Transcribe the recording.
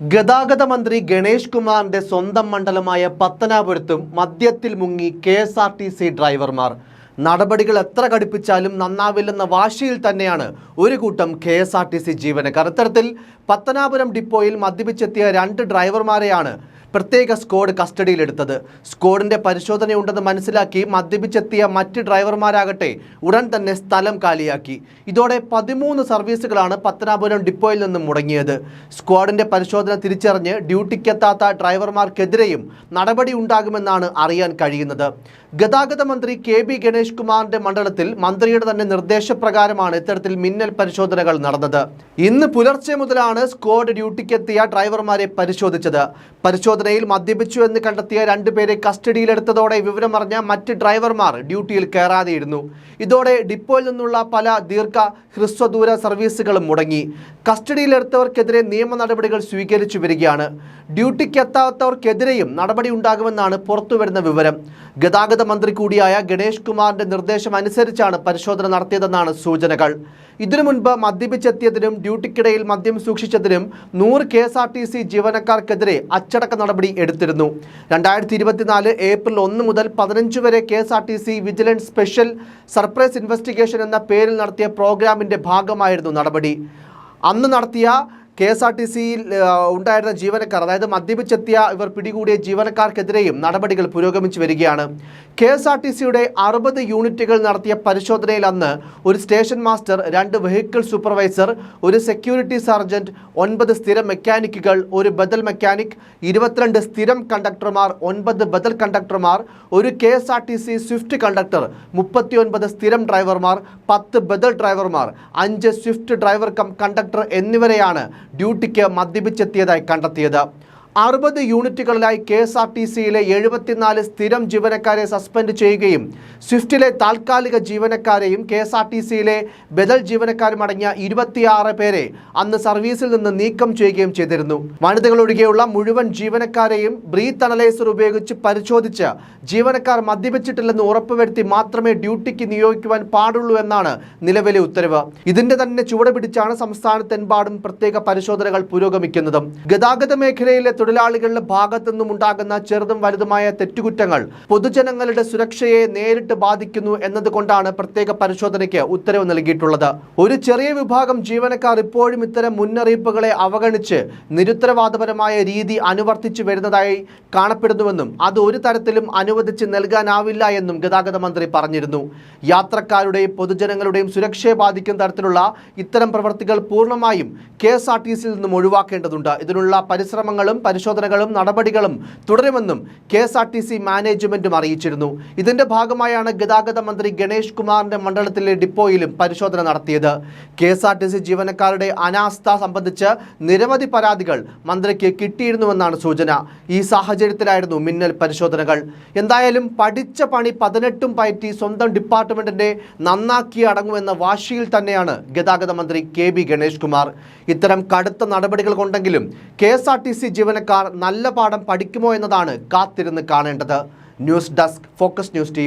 ഗതാഗത മന്ത്രി ഗണേഷ് കുമാറിന്റെ സ്വന്തം മണ്ഡലമായ പത്തനാപുരത്തും മദ്യത്തിൽ മുങ്ങി K S R T C ഡ്രൈവർമാർ. നടപടികൾ എത്ര കടുപ്പിച്ചാലും നന്നാവില്ലെന്ന വാശിയിൽ തന്നെയാണ് ഒരു കൂട്ടം K S R T C ജീവനക്കാർ. ഇത്തരത്തിൽ പത്തനാപുരം ഡിപ്പോയിൽ മദ്യപിച്ചെത്തിയ രണ്ട് ഡ്രൈവർമാരെയാണ് പ്രത്യേക സ്ക്വാഡ് കസ്റ്റഡിയിലെടുത്തത്. സ്ക്വാഡിന്റെ പരിശോധനയുണ്ടെന്ന് മനസ്സിലാക്കി മദ്യപിച്ചെത്തിയ മറ്റ് ഡ്രൈവർമാരാകട്ടെ ഉടൻ തന്നെ സ്ഥലം കാലിയാക്കി. ഇതോടെ പതിമൂന്ന് സർവീസുകളാണ് പത്തനാപുരം ഡിപ്പോയിൽ നിന്നും മുടങ്ങിയത്. സ്ക്വാഡിന്റെ പരിശോധന തിരിച്ചറിഞ്ഞ് ഡ്യൂട്ടിക്കെത്താത്ത ഡ്രൈവർമാർക്കെതിരെയും നടപടി ഉണ്ടാകുമെന്നാണ് അറിയാൻ കഴിയുന്നത്. ഗതാഗത മന്ത്രി കെ ബി ഗണേഷ് കുമാറിന്റെ മണ്ഡലത്തിൽ മന്ത്രിയുടെ തന്നെ നിർദ്ദേശപ്രകാരമാണ് ഇത്തരത്തിൽ മിന്നൽ പരിശോധനകൾ നടന്നത്. ഇന്ന് പുലർച്ചെ മുതലാണ് സ്ക്വാഡ് ഡ്യൂട്ടിക്കെത്തിയ ഡ്രൈവർമാരെ പരിശോധിച്ചത്. പരിശോധനയിൽ മദ്യപിച്ചു എന്ന് കണ്ടെത്തിയ രണ്ടുപേരെ കസ്റ്റഡിയിലെടുത്തതോടെ വിവരമറിഞ്ഞ മറ്റ് ഡ്രൈവർമാർ ഡ്യൂട്ടിയിൽ കയറാതെയിരുന്നു. ഇതോടെ ഡിപ്പോയിൽ നിന്നുള്ള പല ദീർഘ ഹ്രസ്വദൂര സർവീസുകളും മുടങ്ങി. കസ്റ്റഡിയിലെടുത്തവർക്കെതിരെ നിയമ നടപടികൾ സ്വീകരിച്ചു വരികയാണ്. ഡ്യൂട്ടിക്കെത്താത്തവർക്കെതിരെയും നടപടി ഉണ്ടാകുമെന്നാണ് പുറത്തുവരുന്ന വിവരം. ഗതാഗത മന്ത്രി കൂടിയായ ഗണേഷ് കുമാറിന്റെ നിർദ്ദേശം അനുസരിച്ചാണ് പരിശോധന നടത്തിയതെന്നാണ് സൂചനകൾ. ഇതിനു മുൻപ് മദ്യപിച്ചെത്തിയതിനും ഡ്യൂട്ടിക്കിടയിൽ മദ്യം സൂക്ഷിച്ചതിനും നൂറ് K S R T C ജീവനക്കാർക്കെതിരെ അച്ചടക്ക നടപടി എടുത്തിരുന്നു. രണ്ടായിരത്തി ഇരുപത്തിനാല് ഏപ്രിൽ ഒന്ന് മുതൽ പതിനഞ്ച് വരെ K S R T C vigilance special surprise investigation എന്ന പേരിൽ നടത്തിയ പ്രോഗ്രാമിന്റെ ഭാഗമായിരുന്നു നടപടി. അന്ന് നടത്തിയ കെ എസ് ആർ ടി സിയിൽ ഉണ്ടായിരുന്ന ജീവനക്കാർ അതായത് മദ്യപിച്ചെത്തിയ ഇവർ പിടികൂടിയ ജീവനക്കാർക്കെതിരെയും നടപടികൾ പുരോഗമിച്ചു വരികയാണ്. കെ എസ് ആർ ടി സിയുടെ അറുപത് യൂണിറ്റുകൾ നടത്തിയ പരിശോധനയിൽ അന്ന് ഒരു സ്റ്റേഷൻ മാസ്റ്റർ രണ്ട് വെഹിക്കിൾ സൂപ്പർവൈസർ ഒരു സെക്യൂരിറ്റി സർജന്റ് ഒൻപത് സ്ഥിരം മെക്കാനിക്കുകൾ ഒരു ബദൽ മെക്കാനിക് ഇരുപത്തിരണ്ട് സ്ഥിരം കണ്ടക്ടർമാർ ഒൻപത് ബദൽ കണ്ടക്ടർമാർ ഒരു K S R T C swift conductor മുപ്പത്തിയൊൻപത് സ്ഥിരം ഡ്രൈവർമാർ പത്ത് ബദൽ ഡ്രൈവർമാർ അഞ്ച് സ്വിഫ്റ്റ് ഡ്രൈവർ കം കണ്ടക്ടർ എന്നിവരെയാണ് ഡ്യൂട്ടിക്ക് മദ്യപിച്ചെത്തിയതായി കണ്ടെത്തിയത് അറുപത് യൂണിറ്റുകളിലായി കെ എസ് ആർ ടി സിയിലെ എഴുപത്തിനാല് സ്ഥിരം ജീവനക്കാരെ സസ്പെൻഡ് ചെയ്യുകയും സ്വിഫ്റ്റിലെ താൽക്കാലിക ജീവനക്കാരെയും കെ എസ് ആർ ടി സിയിലെ ബദൽ ജീവനക്കാരും അടങ്ങിയ ഇരുപത്തിയാറ് പേരെ അന്ന് സർവീസിൽ നിന്ന് നീക്കം ചെയ്യുകയും ചെയ്തിരുന്നു. വനിതകൾ ഒഴികെയുള്ള മുഴുവൻ ജീവനക്കാരെയും ബ്രീത്ത് അനലൈസർ ഉപയോഗിച്ച് പരിശോധിച്ച് ജീവനക്കാർ മദ്യപിച്ചിട്ടില്ലെന്ന് ഉറപ്പുവരുത്തി മാത്രമേ ഡ്യൂട്ടിക്ക് നിയോഗിക്കുവാൻ പാടുള്ളൂ എന്നാണ് നിലവിലെ ഉത്തരവ്. ഇതിന്റെ തന്നെ ചുവട് പിടിച്ചാണ് സംസ്ഥാനത്തെമ്പാടും പ്രത്യേക പരിശോധനകൾ പുരോഗമിക്കുന്നതും. ഗതാഗത മേഖലയിലെ തൊഴിലാളികളുടെ ഭാഗത്തു നിന്നും ഉണ്ടാകുന്ന ചെറുതും വലുതുമായ തെറ്റുകുറ്റങ്ങൾ പൊതുജനങ്ങളുടെ സുരക്ഷയെ നേരിട്ട് ബാധിക്കുന്നു എന്നതുകൊണ്ടാണ് പ്രത്യേക പരിശോധനയ്ക്ക് ഉത്തരവ് നൽകിയിട്ടുള്ളത്. ഒരു ചെറിയ വിഭാഗം ജീവനക്കാർ ഇപ്പോഴും ഇത്തരം മുന്നറിയിപ്പുകളെ അവഗണിച്ച് നിരുത്തരവാദപരമായ രീതി അനുവർത്തിച്ചു വരുന്നതായി കാണപ്പെടുന്നുവെന്നും അത് ഒരു തരത്തിലും അനുവദിച്ച് നൽകാനാവില്ല എന്നും ഗതാഗത മന്ത്രി പറഞ്ഞിരുന്നു. യാത്രക്കാരുടെയും പൊതുജനങ്ങളുടെയും സുരക്ഷയെ ബാധിക്കുന്ന തരത്തിലുള്ള ഇത്തരം പ്രവൃത്തികൾ പൂർണമായും കെ എസ് ആർ ടി സിയിൽ നിന്നും ഒഴിവാക്കേണ്ടതുണ്ട്. ഇതിനുള്ള പരിശ്രമങ്ങളും പരിശോധനകളും നടപടികളും തുടരുമെന്നും K S R T C മാനേജ്മെന്റും അറിയിച്ചിരുന്നു. ഇതിന്റെ ഭാഗമായാണ് ഗതാഗത മന്ത്രി ഗണേഷ് കുമാറിന്റെ മണ്ഡലത്തിലെ ഡിപ്പോയിലും പരിശോധന നടത്തിയത്. K S R T C ജീവനക്കാരുടെ അനാസ്ഥ സംബന്ധിച്ച് നിരവധി പരാതികൾ മന്ത്രിക്ക് കിട്ടിയിരുന്നുവെന്നാണ് സൂചന. ഈ സാഹചര്യത്തിലായിരുന്നു മിന്നൽ പരിശോധനകൾ. എന്തായാലും പഠിച്ച പണി പതിനെട്ടും പയറ്റി സ്വന്തം ഡിപ്പാർട്ട്മെന്റിന്റെ നന്നാക്കി അടങ്ങുമെന്ന വാശിയിൽ തന്നെയാണ് ഗതാഗത മന്ത്രി കെ ബി ഗണേഷ് കുമാർ. ഇത്തരം കടുത്ത നടപടികൾ കൊണ്ടെങ്കിലും K S R T C ജീവനക്കാർ നല്ല പാഠം പഠിക്കുമോ എന്നതാണ് കാത്തിരുന്ന് കാണേണ്ടത്. News desk focus news T